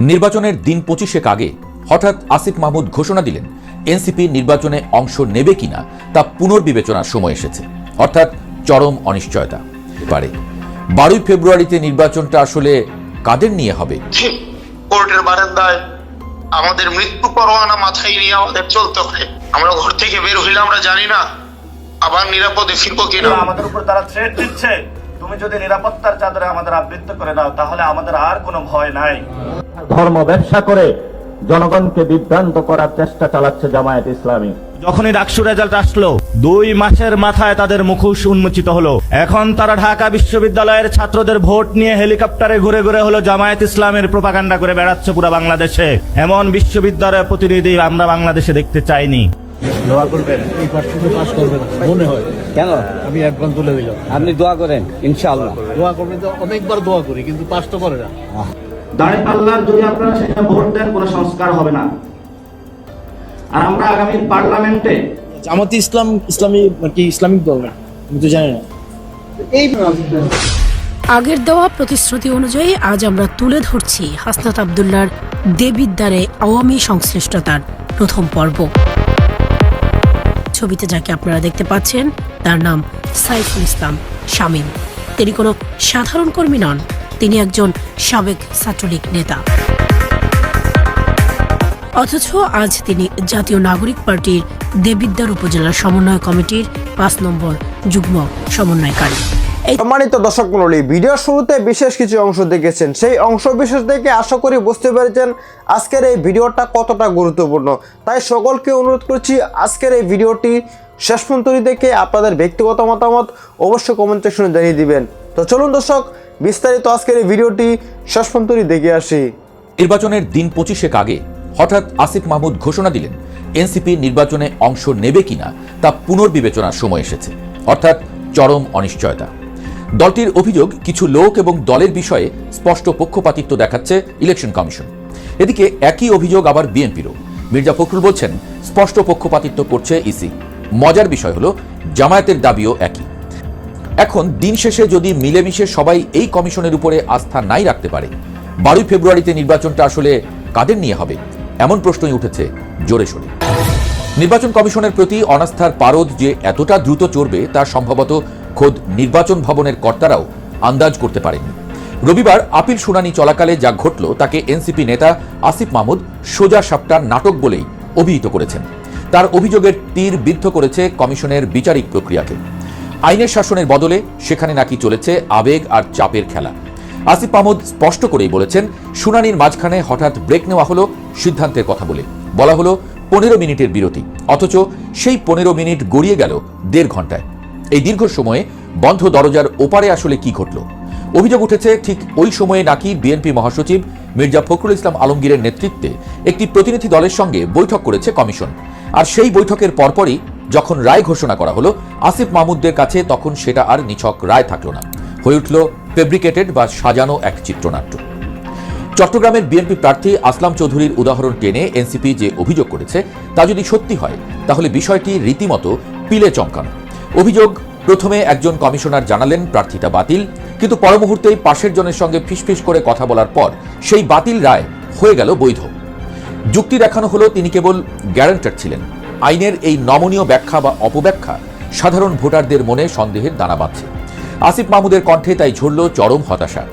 নির্বাচনের দিন পঁচিশেক আগে হঠাৎ আসিফ মাহমুদ ঘোষণা দিলেন এনসিপি নির্বাচনে অংশ নেবে কিনা তা পুনর্বিবেচনার সময় এসেছে। অর্থাৎ চরম অনিশ্চয়তা। পারে বারোই ফেব্রুয়ারিতে নির্বাচনটা আসলে কাদের নিয়ে হবে? কোর্টের বারান্দায় আমাদের মৃত্যু পরোয়ানা মাথায় নিয়ে আমাদের চলতে হয় আমরা ঘর থেকে বের হইলে আমরা জানি না আবার নিরাপদে ফিরবো কিনা। আমাদের উপর তারা থ্রেট দিচ্ছে। তুমি যদি নিরাপত্তার চাদরে আমাদের আবৃত্ত করে দাও তাহলে আমাদের আর কোনো ভয় নাই। ধর্ম ব্যবসা করে জনগণকে বিভ্রান্ত করার চেষ্টা চালাচ্ছে জামায়াত ইসলামী। যখনই ডাকসু রেজাল্ট আসলো দুই মাসের মাথায় তাদের মুখোশ উন্মোচিত হলো। এখন তারা ঢাকা বিশ্ববিদ্যালয়ের ছাত্রদের ভোট নিয়ে হেলিকপ্টারে ঘুরে ঘুরে হলো জামায়াত ইসলামের প্রপাগান্ডা করে বেড়াচ্ছে পুরো বাংলাদেশে। এমন বিশ্ববিদ্যালয়ের প্রতিনিধি আমরা বাংলাদেশে দেখতে চাইনি। দোয়া করবেন। এই পাশ থেকে পাশ করবেন মনে হয়। কেন? আমি তুলে দিলাম। আপনি দোয়া করেন ইনশাআল্লাহ। দোয়া করবেন তো অনেকবার দোয়া করি কিন্তু পাস তো করে না। দাঁড়িয়ে পাল্লার যদি আপনারা সেখানে ভোট দেন কোনো সংস্কার হবে না। আর আমরা আগামী পার্লামেন্টে জামাতে ইসলাম ইসলামী কি ইসলামিক দল না? আমি তো জানি না। আগের দেওয়া প্রতিশ্রুতি অনুযায়ী আজ আমরা তুলে ধরছি হাসনাত আবদুল্লার দেবিদ্বারে আওয়ামী সংশ্লিষ্টতার প্রথম পর্ব। ছবিতে যাকে আপনারা দেখতে পাচ্ছেন, তার নাম সাইফুল ইসলাম শামীম। তিনি কোনো সাধারণ কর্মী নন, তিনি একজন সাবেক ছাত্রলীগ নেতা। অথচ আজ তিনি জাতীয় নাগরিক পার্টির দেবিদ্যার উপজেলা সমন্বয় কমিটির পাঁচ নম্বর যুগ্ম সমন্বয়কারী। সম্মানিত দর্শক মন্ডলী ভিডিও শুরুতে বিশেষ কিছু অংশ দেখেছেন। সেই অংশ বিশেষ দেখে আশা করি বুঝতে পেরেছেন আজকের এই ভিডিওটা কতটা গুরুত্বপূর্ণ। তাই সকলকে অনুরোধ করছি আজকের এই ভিডিওটি শেষ পর্যন্ত দেখে আপনাদের ব্যক্তিগত মতামত অবশ্যই কমেন্ট সেকশনে জানিয়ে দিবেন। তো চলুন দর্শক বিস্তারিত আজকের এই ভিডিওটি শেষ পর্যন্ত দেখে আসি। নির্বাচনের দিন পঁচিশেক আগে হঠাৎ আসিফ মাহমুদ ঘোষণা দিলেন এনসিপি নির্বাচনে অংশ নেবে কিনা তা পুনর্বিবেচনার সময় এসেছে। অর্থাৎ চরম অনিশ্চয়তা। দলটির অভিযোগ, কিছু লোক এবং দলের বিষয়ে স্পষ্ট পক্ষপাতিত্ব দেখাচ্ছে ইলেকশন কমিশন। এদিকে একই অভিযোগ আবার বিএনপিরও। মির্জা ফখরুল বলছেন, স্পষ্ট পক্ষপাতিত্ব করছে ইসি। মজার বিষয় হলো, জামায়াতের দাবিও একই। এখন দিন শেষে যদি মিলেমিশে সবাই এই কমিশনের উপরে আস্থা নাই রাখতে পারে, বারোই ফেব্রুয়ারিতে নির্বাচনটা আসলে কাদের নিয়ে হবে? এমন প্রশ্নই উঠেছে জোরে সোরে। নির্বাচন কমিশনের প্রতি অনাস্থার পারদ যে এতটা দ্রুত চড়বে তা সম্ভবত খোদ নির্বাচন ভবনের কর্তারাও আন্দাজ করতে পারেননি। রবিবার আপিল শুনানি চলাকালে যা ঘটল তাকে এনসিপি নেতা আসিফ মাহমুদ সোজা সাপটার নাটক বলেই অভিহিত করেছেন। তার অভিযোগের তীর বিদ্ধ করেছে কমিশনের বিচারিক প্রক্রিয়াকে। আইনের শাসনের বদলে সেখানে নাকি চলেছে আবেগ আর চাপের খেলা। আসিফ মাহমুদ স্পষ্ট করেই বলেছেন, শুনানির মাঝখানে হঠাৎ ব্রেক নেওয়া হলো সিদ্ধান্তের কথা বলে। বলা হলো, পনেরো মিনিটের বিরতি, অথচ সেই পনেরো মিনিট গড়িয়ে গেল দেড় ঘন্টায়। এই দীর্ঘ সময়ে বন্ধ দরজার ওপারে আসলে কি ঘটল? অভিযোগ উঠেছে, ঠিক ওই সময়ে নাকি বিএনপি মহাসচিব মির্জা ফখরুল ইসলাম আলমগীরের নেতৃত্বে একটি প্রতিনিধি দলের সঙ্গে বৈঠক করেছে কমিশন। আর সেই বৈঠকের পরপরই যখন রায় ঘোষণা করা হলো, আসিফ মাহমুদদের কাছে তখন সেটা আর নিছক রায় থাকল না। হয়ে উঠল ফেব্রিকেটেড বা সাজানো এক চিত্রনাট্য। চট্টগ্রামের বিএনপি প্রার্থী আসলাম চৌধুরীর উদাহরণ টেনে এনসিপি যে অভিযোগ করেছে তা যদি সত্যি হয়, তাহলে বিষয়টি রীতিমতো পিলে চমকানো। অভিযোগ, প্রথমে একজন কমিশনার জানালেন প্রার্থীটা বাতিল, কিন্তু পর মুহূর্তেই পাশের জনের সঙ্গে ফিসফিস করে কথা বলার পর সেই বাতিল রায় হয়ে গেল বৈধ। যুক্তি দেখানো হলো তিনি কেবল গ্যারান্টার ছিলেন। আইনের এই নমনীয় ব্যাখ্যা বা অপব্যাখ্যা সাধারণ ভোটারদের মনে সন্দেহের দানা বাঁধছে। আসিফ মাহমুদের কণ্ঠে তাই ঝরল চরম হতাশা।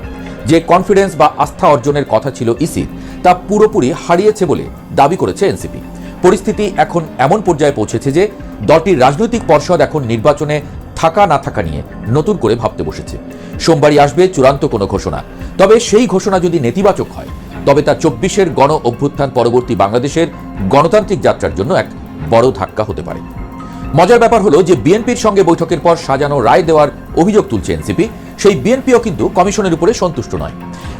যে কনফিডেন্স বা আস্থা অর্জনের কথা ছিল ইসির, তা পুরোপুরি হারিয়েছে বলে দাবি করেছে এনসিপি। পরিস্থিতি এখন এমন পর্যায়ে পৌঁছেছে যে দলটির রাজনৈতিক পর্ষদ এখন নির্বাচনে থাকা না থাকা নিয়ে নতুন করে ভাবতে বসেছে। সোমবারই আসবে চূড়ান্ত কোনো ঘোষণা। তবে সেই ঘোষণা যদি নেতিবাচক হয়, তবে তা চব্বিশের গণ অভ্যুত্থান পরবর্তী বাংলাদেশের গণতান্ত্রিক যাত্রার জন্য এক বড় ধাক্কা হতে পারে। মজার ব্যাপার হলো যে বিএনপির সঙ্গে বৈঠকের পর সাজানো রায় দেওয়ার অভিযোগ তুলছে এনসিপি, সেই বিএনপিও কিন্তু কমিশনের উপরে সন্তুষ্ট নয়।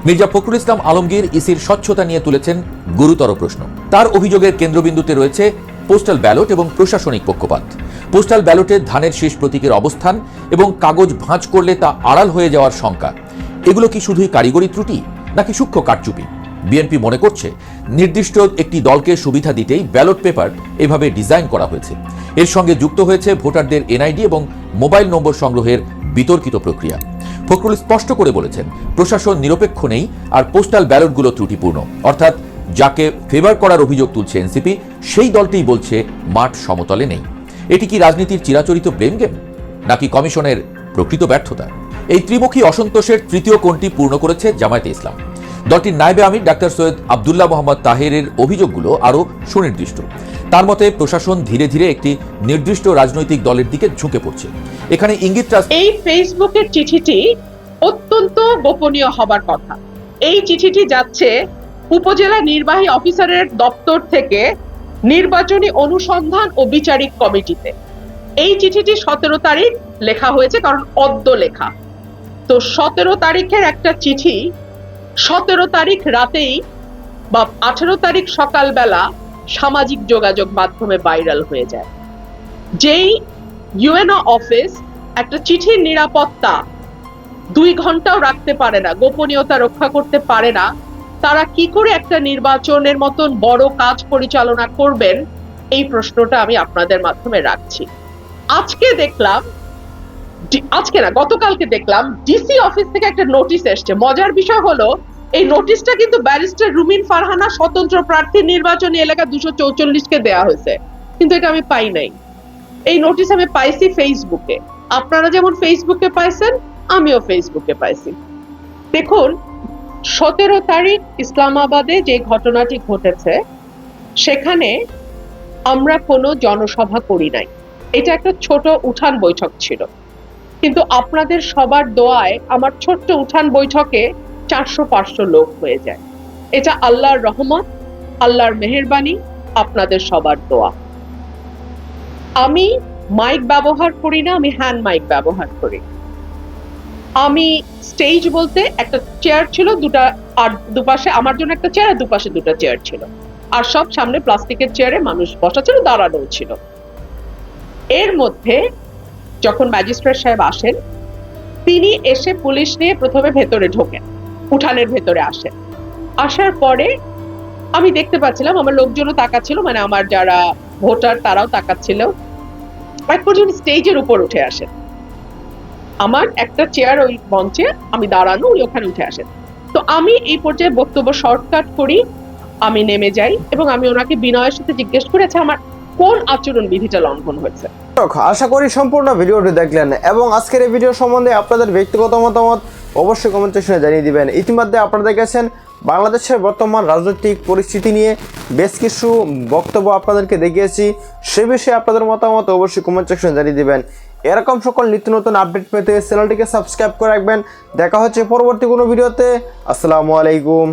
মির্জা ফখরুল ইসলাম আলমগীর ইসির স্বচ্ছতা নিয়ে তুলেছেন গুরুতর প্রশ্ন। তার অভিযোগের কেন্দ্রবিন্দুতে রয়েছে পোস্টাল ব্যালট এবং প্রশাসনিক পক্ষপাত। পোস্টাল ব্যালটে ধানের শেষ প্রতীকের অবস্থান এবং কাগজ ভাঁজ করলে তা আড়াল হয়ে যাওয়ার শঙ্কা। এগুলো কি শুধুই কারিগরি ত্রুটি, নাকি সূক্ষ্ম কারচুপি? বিএনপি মনে করছে, নির্দিষ্ট একটি দলকে সুবিধা দিতেই ব্যালট পেপার এভাবে ডিজাইন করা হয়েছে। এর সঙ্গে যুক্ত হয়েছে ভোটারদের এনআইডি এবং মোবাইল নম্বর সংগ্রহের বিতর্কিত প্রক্রিয়া। ফখরুল স্পষ্ট করে বলেছেন, প্রশাসন নিরপেক্ষ নেই আর পোস্টাল ব্যালটগুলো ত্রুটিপূর্ণ। অর্থাৎ যাকে ফেভার করার অভিযোগ তুলছে এনসিপি, সেই দলটিই বলছে মাঠ সমতলে নেই। এটি কি রাজনীতির চিরাচরিত ব্লেম গেম নাকি কমিশনের প্রকৃত ব্যর্থতা? এই ত্রিমুখী অসন্তোষের তৃতীয় কোণটি পূর্ণ করেছে জামায়াতে ইসলাম। দলটির নায়েবে আমির ডাক্তার সৈয়দ আবদুল্লাহ মোহাম্মদ তাহেরের অভিযোগগুলো আরও সুনির্দিষ্ট। তার মতে, প্রশাসন ধীরে ধীরে একটি নির্দিষ্ট রাজনৈতিক দলের দিকে ঝুঁকে পড়ছে। এখানে ইঙ্গিতটা এই ফেসবুকের চিঠিটি অত্যন্ত গোপনীয় হবার কথা। এই চিঠিটি যাচ্ছে উপজেলা নির্বাহী অফিসারের দপ্তর থেকে নির্বাচনী অনুসন্ধান ও বিচারিক কমিটিতে। এই চিঠিটি সতেরো তারিখ লেখা হয়েছে, কারণ অদ্য লেখা। তো সতেরো তারিখের একটা চিঠি সতেরো তারিখ রাতেই বা আঠেরো তারিখ সকালবেলা সামাজিক যোগাযোগ মাধ্যমে ভাইরাল হয়ে যায়। যেই ইউএনও অফিস একটা চিঠির নিরাপত্তা দুই ঘন্টাও রাখতে পারে না, গোপনীয়তা রক্ষা করতে পারে না তারা কি করে একটা নির্বাচনের মতন বড় কাজ পরিচালনা করবেন? এই প্রশ্নটা আমি আপনাদের মাধ্যমে রাখছি। আজকে দেখলাম আজকে না, গতকালকে দেখলাম, ডিসি অফিস থেকে একটা নোটিশ এসছে। মজার বিষয় হলো, এই নোটিশটা কিন্তু ব্যারিস্টার রুমিন ফারহানা স্বতন্ত্র প্রার্থী নির্বাচনী এলাকা দুশো চৌচল্লিশকে দেয়া হয়েছে। কিন্তু এটা আমি পাই নাই। এই নোটিশ আমি পাইছি ফেসবুকে। আপনারা যেমন ফেসবুকে পাইছেন, আমিও ফেসবুকে পাইছি। দেখুন সতেরো তারিখ ইসলামাবাদে যে ঘটনাটি ঘটেছে, সেখানে আমরা কোনো জনসভা করি নাই। এটা একটা ছোট উঠান বৈঠক ছিল। কিন্তু আপনাদের সবার দোয়ায় আমার ছোট্ট উঠান বৈঠকে চারশো পাঁচশো লোক হয়ে যায়। এটা আল্লাহর রহমত, আল্লাহর মেহেরবানি, আপনাদের সবার দোয়া। আমি মাইক ব্যবহার করি না, আমি হ্যান্ড মাইক ব্যবহার করি। আমি স্টেজ বলতে একটা চেয়ার ছিল, দুটা আর দুপাশে, আমার জন্য একটা চেয়ার আর দুপাশে দুটো চেয়ার ছিল। আর সব সামনে প্লাস্টিকের চেয়ারে মানুষ বসা ছিল দাঁড়ানো ছিল। এর মধ্যে যখন ম্যাজিস্ট্রেট সাহেব আসেন, তিনি এসে পুলিশ নিয়ে প্রথমে ভেতরে ঢোকেন, উঠানের ভেতরে আসেন। আসার পরে আমি দেখতে পাচ্ছিলাম, আমার লোকজনও তাকাচ্ছিল মানে আমার যারা ভোটার, তারাও তাকাচ্ছিল। এক পর্যন্ত স্টেজের উপর উঠে আসেন। আমার একটা চেয়ার ওই মঞ্চে, আমি দাঁড়ানো, উনি ওখানে উঠে আসেন। তো আমি এই পর্যায়ে বক্তব্য শর্টকাট করি, আমি নেমে যাই এবং আমি ওনাকে বিনয়ের সাথে জিজ্ঞেস করেছি আমার কোন আচরণ বিধিটা লঙ্ঘন হয়েছে? আশা করি সম্পূর্ণ ভিডিওটি দেখলেন এবং আজকের এই ভিডিও সম্বন্ধে আপনাদের ব্যক্তিগত মতামত অবশ্যই কমেন্ট সেকশনে জানিয়ে দিবেন। ইতিমধ্যে আপনারা দেখেছেন, বাংলাদেশের বর্তমান রাজনৈতিক পরিস্থিতি নিয়ে বেশ কিছু বক্তব্য আপনাদেরকে দেখিয়েছি। সে বিষয়ে আপনাদের মতামত অবশ্যই কমেন্ট সেকশনে জানিয়ে দিবেন। এরকম সকল নিত্য নতুন আপডেট পেতে চ্যানেলটিকে সাবস্ক্রাইব করে রাখবেন। দেখা হচ্ছে পরবর্তী কোনো ভিডিওতে। আসসালামু আলাইকুম।